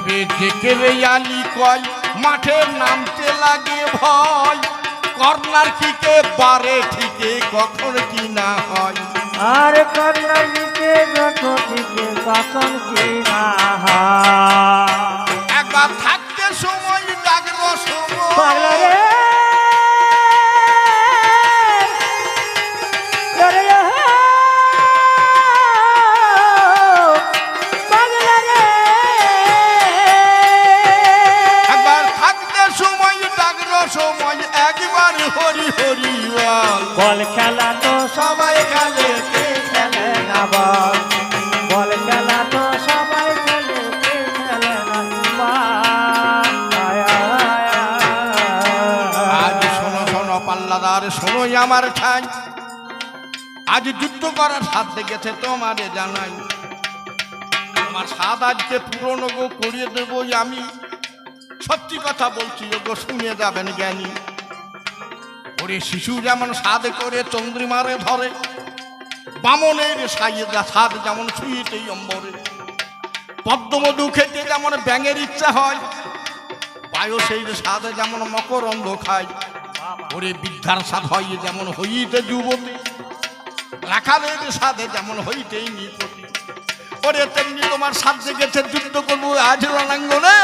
দেবে ডেকে রে আলি কয় মাঠে নামতে লাগে ভয়। কর্নার কিকে পারে ঠিকে কখন কি না হয়। আর কর্নার কিকে যখন দিকে কখন কি না হয়। একবার থাকতে সময় লাগল সময়। পাল্লাদার শোনোই আমার ঠাই। আজ যুদ্ধ করার সাথ গেছে তোমারে জানাই। আমার স্বাদ আজকে পুরনো গো, করিয়ে দেবো আমি। সত্যি কথা বলছি গো, শুনে যাবেন জ্ঞানী। ওরে শিশু যেমন স্বাদ করে, চন্দ্রিমারে ধরে। বামনের সাইয়েদা স্বাদ যেমন ছুঁয়েতেই অম্বরে। পদ্মমধু খেতে যেমন ব্যাঙের ইচ্ছা হয় বায়ু সেই স্বাদে যেমন মকরন্দ খায়। ওরে বিদ্যার স্বাদ হয় যেমন হইতে যুবতী রাখালের স্বাদে যেমন হইতেই নিপতি। ওরে তেমনি তোমার স্বাদ জেগেছে যুদ্ধ করব আজ রণাঙ্গনে।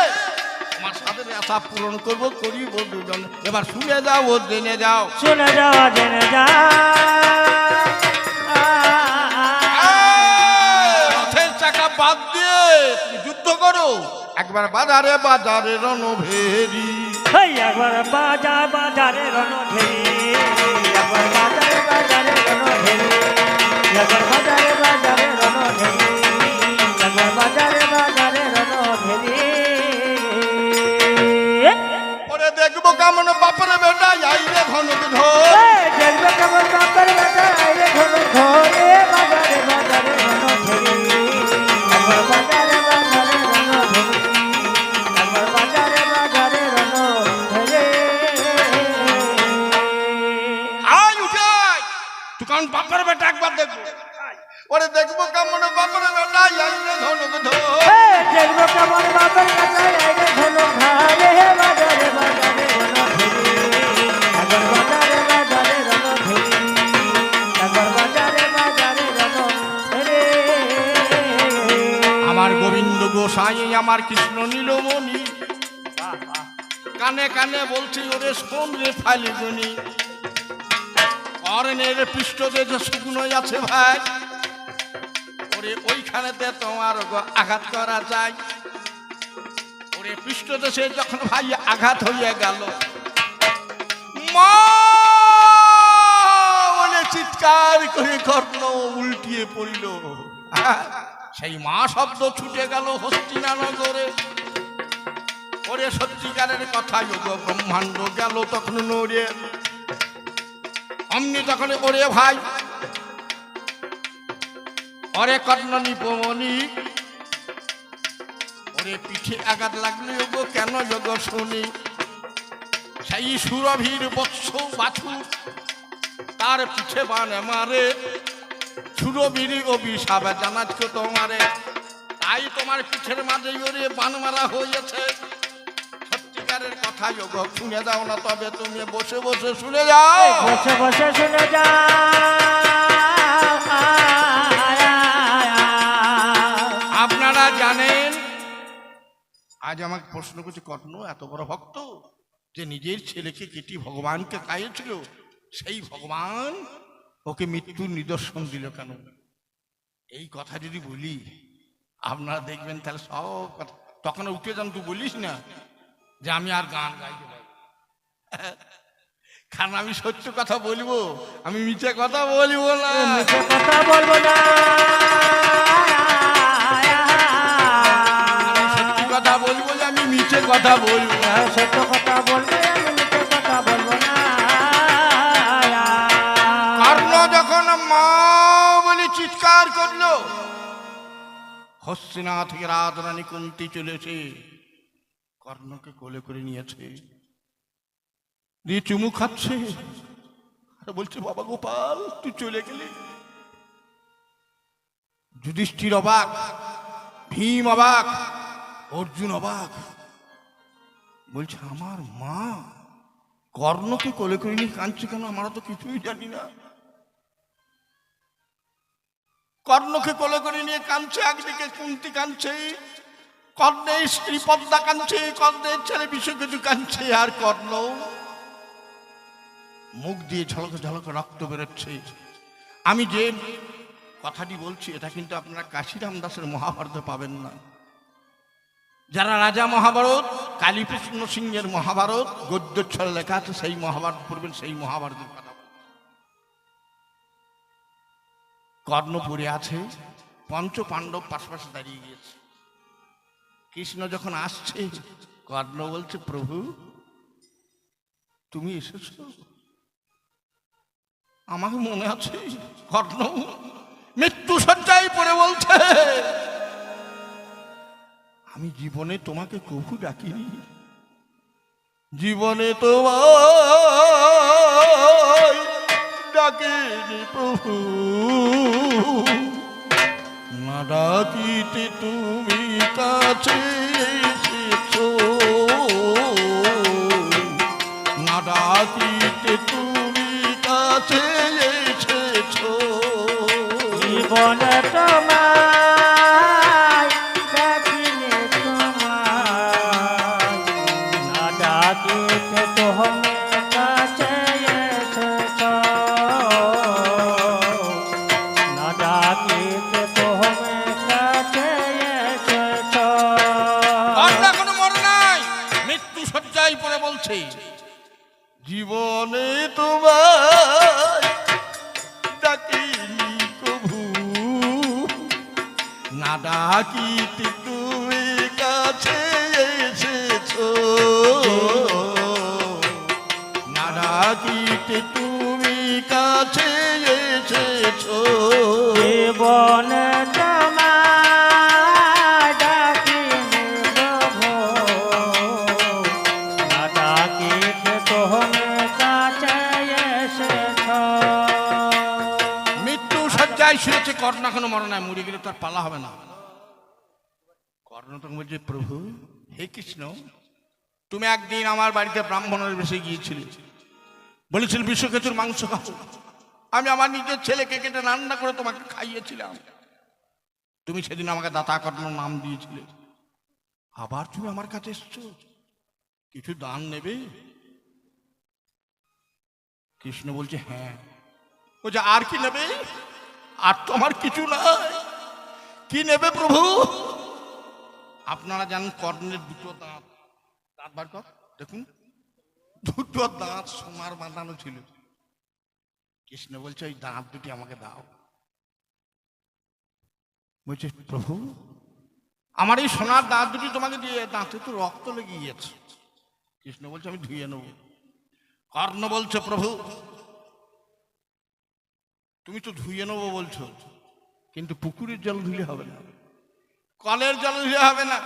তোমার স্বাদের আশা পূরণ করব করিব দুজন। এবার শুনে যাও ও জেনে যাও। শুনে যাও জেনে যা এই, রথের চাকা বাদ দিয়ে তুমি যুদ্ধ করো। একবার বাজারে বাজারে রণভেরি। হেই একবার বাজার বাজারে রণধেরি। একবার বাজারে বাজারে রণধেরি। একবার বাজারে বাজারে রণধেরি। একবার বাজারে বাজারে রণধেরি। ওরে দেখব কেমন বাপরে বেটা যাই রে ধনুক ধর কেমন গোসাই আমার কৃষ্ণ নীলমণি। কানে কানে বলছি ওরে শোন রে ফালিগুনি। অরণের পৃষ্ঠতে যে শুকনো আছে ভাই। ওরে ওইখানেতে তোমার আঘাত করা যায়। ওরে পৃষ্ঠদেশে যখন ভাই আঘাত হইয়া গেল চিৎকার করে কর্ণ উল্টিয়ে পড়িল। সেই মা শব্দ ছুটে গেল হস্তিনানগরে। ওরে সত্যিকারের কথা যোগ ব্রহ্মাণ্ড গেল তখন নড়ে অমনি তখন ওরে ভাই ওরে কর্ণ নিপমণি ওরে পিঠে আঘাত লাগলে গো কেন যোগ শুনি? সেই সুরভীর বৎস বাছু, তার পিঠে বানে মারে সুরবীর অভিশাপে জানাচ্ছ তোমারে। তাই তোমার পিঠের মাঝে ওরে বান মারা হয়েছে সত্যিকারের কথা যোগ শুনে যাও না তবে তুমি বসে বসে শুনে যাও। বসে বসে শুনে যা আজ আমাকে প্রশ্ন করছে, কর্ণ, এত বড় ভক্ত যে নিজের ছেলেকে কেটি ভগবানকে খাইয়েছিল সেই ভগবান ওকে মৃত্যুর নিদর্শন দিল কেন? এই কথা যদি বলি, আপনারা দেখবেন তাহলে সব কথা। তখন উঠে যান, তুই বলিস না যে আমি আর গান গাইতে পারব না। কারণ আমি সত্য কথা বলব, আমি মিথ্যে কথা বলব না। মিছে কথা বলব না। বলব যে আমি মিথ্যে কথা বলব না। সত্য কথা বলবে আমি মিছে কথা বলব না। কর্ণ যখন মা বলে চিৎকার করল হস্তিনা থেকে রাজরানী কুন্তি চলেছে কর্ণকে কোলে করে নিয়েছে। দিয়ে চুমু খাচ্ছে। আর বলছে বাবা গোপাল তুই চলে গেলি? যুধিষ্ঠির অবাক ভীম অবাক অর্জুন অবাক। বলছে, আমার মা? কর্ণকে কোলে করে নিয়ে কাঁদছে কেন? আমরা তো কিছুই জানি না। কর্ণকে কোলে করে নিয়ে কাঁদছে একদিকে কুন্তি কাঁদছে, কর্ণের স্ত্রী পদ্মা কাঁদছে, কর্ণের ছেলে কিছু কাঁদছে, আর কর্ণ মুখ দিয়ে ঝলক ঝলক রক্ত বেরোচ্ছে। আমি যে কথাটি বলছি, এটা কিন্তু আপনারা কাশিরাম দাসের মহাভারতে পাবেন না। যারা রাজা মহাভারত, কালীকৃষ্ণ সিংহের মহাভারত গদ্যচ্ছলে লেখা আছে, সেই মহাভারত পড়বেন, সেই মহাভারতের কথা পড়ে আছে পঞ্চ পাণ্ডব পাশাপাশি দাঁড়িয়ে গিয়েছে। কৃষ্ণ যখন আসছে, কর্ণ বলছে, প্রভু, তুমি এসেছ? আমাকে মনে আছে, কর্ণ, মৃত্যু সজ্জায় পড়ে বলছে আমি জীবনে তোমাকে কবু ডাকিনি। জীবনে তোমার ডাকিনি প্রভু। না ডাকিতে তুমি কাছে। সজ্জায় শুয়েছে কর্ণ এখনও মরে নাই, মরে গেলে তার পালা হবে না। কর্ণ তখন বলছে, প্রভু, হে কৃষ্ণ, তুমি একদিন আমার বাড়িতে ব্রাহ্মণের বেশে গিয়েছিলে। বলেছিল, বিশ্বকেতুর মাংস খাও। আমি আমার নিজের ছেলেকে কেটে রান্না করে তোমাকে খাইয়েছিলাম। তুমি সেদিন আমাকে দাতা কর্ণ নাম দিয়েছিলে। আবার তুমি আমার কাছে এসছো। কিছু দান নেবে? কৃষ্ণ বলছে হ্যাঁ। বলছে, আর কি নেবে? আর তোমার কিছু নাই। কি নেবে প্রভু? আপনারা জানেন কর্ণের দুটো দাঁত। দাঁত বার কর, দেখুন। দুটো দাঁত সোমার বাঁধানো ছিল। কৃষ্ণ বলছে, ওই দাঁত দুটি আমাকে দাও। বলছে, প্রভু, আমার এই সোনার দাঁত দুটি তোমাকে দিয়ে, দাঁতে তো রক্ত লেগে গিয়েছে। কৃষ্ণ বলছে, আমি ধুয়ে নেব। কর্ণ বলছে, প্রভু তুমি তো ধুয়ে নেব বলছো। কিন্তু পুকুরের জল ধুলে হবে না। কলের জল ধুলে হবে না।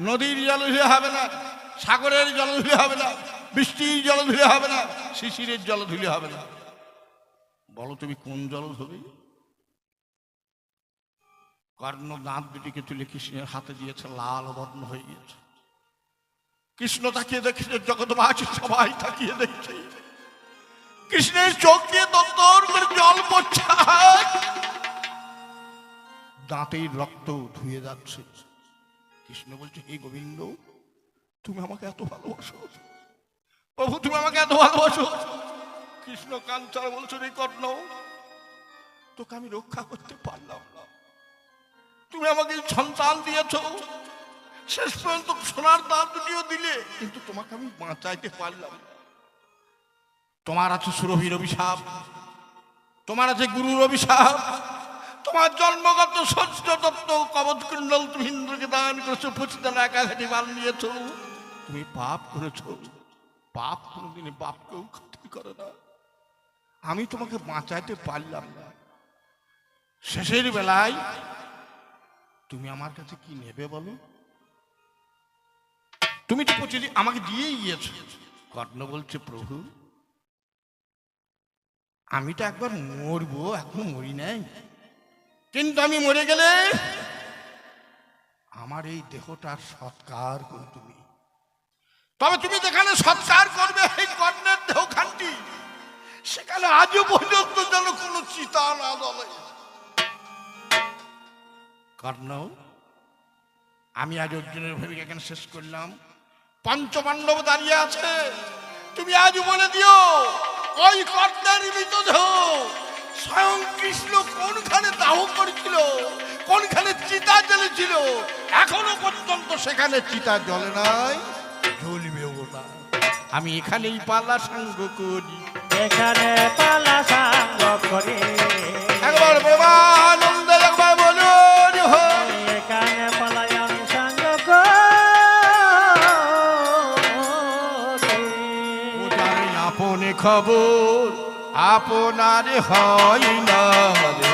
নদীর জল ধুলে হবে না। সাগরের জল ধুলে হবে না। বৃষ্টির জল ধুলে হবে না। শিশিরের জল ধুলে হবে না। বলো তুমি কোন জল ধুবে? কর্ণ দাঁত দুটিকে তুলে কৃষ্ণের হাতে দিয়েছে, লাল বর্ণ হয়ে গিয়েছে। কৃষ্ণ তাকিয়ে দেখছে, জগৎবাসী সবাই তাকিয়ে দেখছে। কৃষ্ণের চোখ দিয়ে দত্তর করে জল পড়ছে দাঁতের রক্ত ধুয়ে যাচ্ছে। কৃষ্ণ বলছে, হে গোবিন্দ, তুমি আমাকে এত ভালোবাসো। প্রভু, তুমি আমাকে এত ভালোবাসো। কৃষ্ণ কাঞ্চার বলছো, রে কর্ণ, তোকে আমি রক্ষা করতে পারলাম না। তুমি আমাকে সন্তান দিয়েছ। শেষ পর্যন্ত সোনার দাঁত দুটিও দিলে, কিন্তু তোমাকে আমি বাঁচাইতে পারলাম না। তোমার আছে সুরভির অভিশাপ, তোমার আছে গুরুর অভিশাপ, তোমার জন্মগত সত্য তত্ত্ব কবচ কুণ্ডল তুমি ইন্দ্রকে দান করেছ পচিতার একাঘাটি বাল নিয়েছ। তুমি পাপ করেছ, পাপ কোনোদিনে পাপকেও ক্ষতি করে না। আমি তোমাকে বাঁচাইতে পারলাম না। শেষের বেলায় তুমি আমার কাছে কি নেবে বলো? তুমি তো প্রতিদিন আমাকে দিয়েই গিয়েছ। কর্ণ বলছে, প্রভু আমি তো একবার মরবো, এখনও মরি নাই। কিন্তু আমি মরে গেলে আমার এই দেহটার সৎকার করে তুমি। তবে তুমি যেখানে সৎকার করবে, এই কর্ণের দেহখানটি, সেখানে আজও পর্যন্ত যেন কোনো চিতা না দলে কর্ণ, আমি আজ অর্জুনের ভূমিকা এখানে শেষ করলাম। পঞ্চপাণ্ডব দাঁড়িয়ে আছে। তুমি আজ বলে দিও। ওই কর্তার মৃতদেহ স্বয়ং কৃষ্ণ কোনখানে দাহ করেছিল? কোনখানে চিতা জ্বলেছিল? এখনও পর্যন্ত সেখানে চিতা জ্বলে নাই জ্বলবেও না। আমি এখানেই পালা সাঙ্গ করি। এখানে পালা সাঙ্গ করি। একবার প্রেমানন্দে খবর আপনার হয় না রে।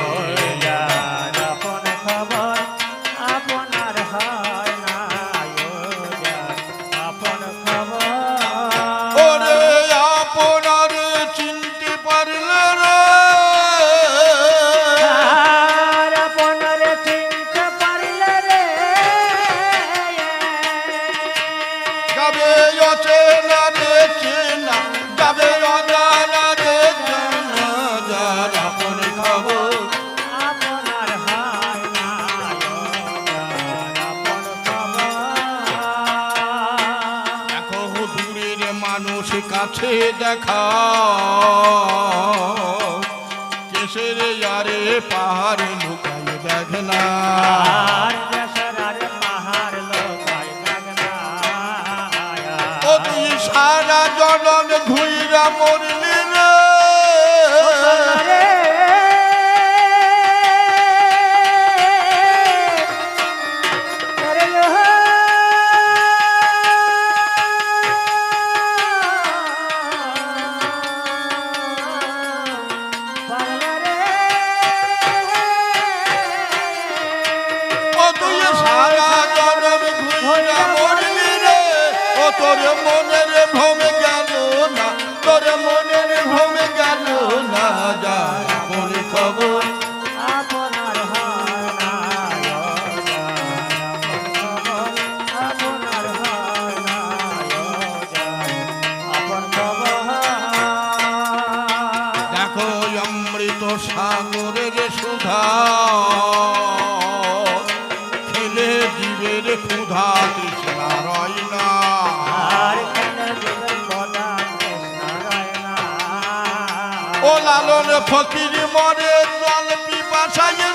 মানুষ কাছে দেখা। কেসের আরে পাহাড় লুকাই দেখ না ফকির মরে জল পিপাসায়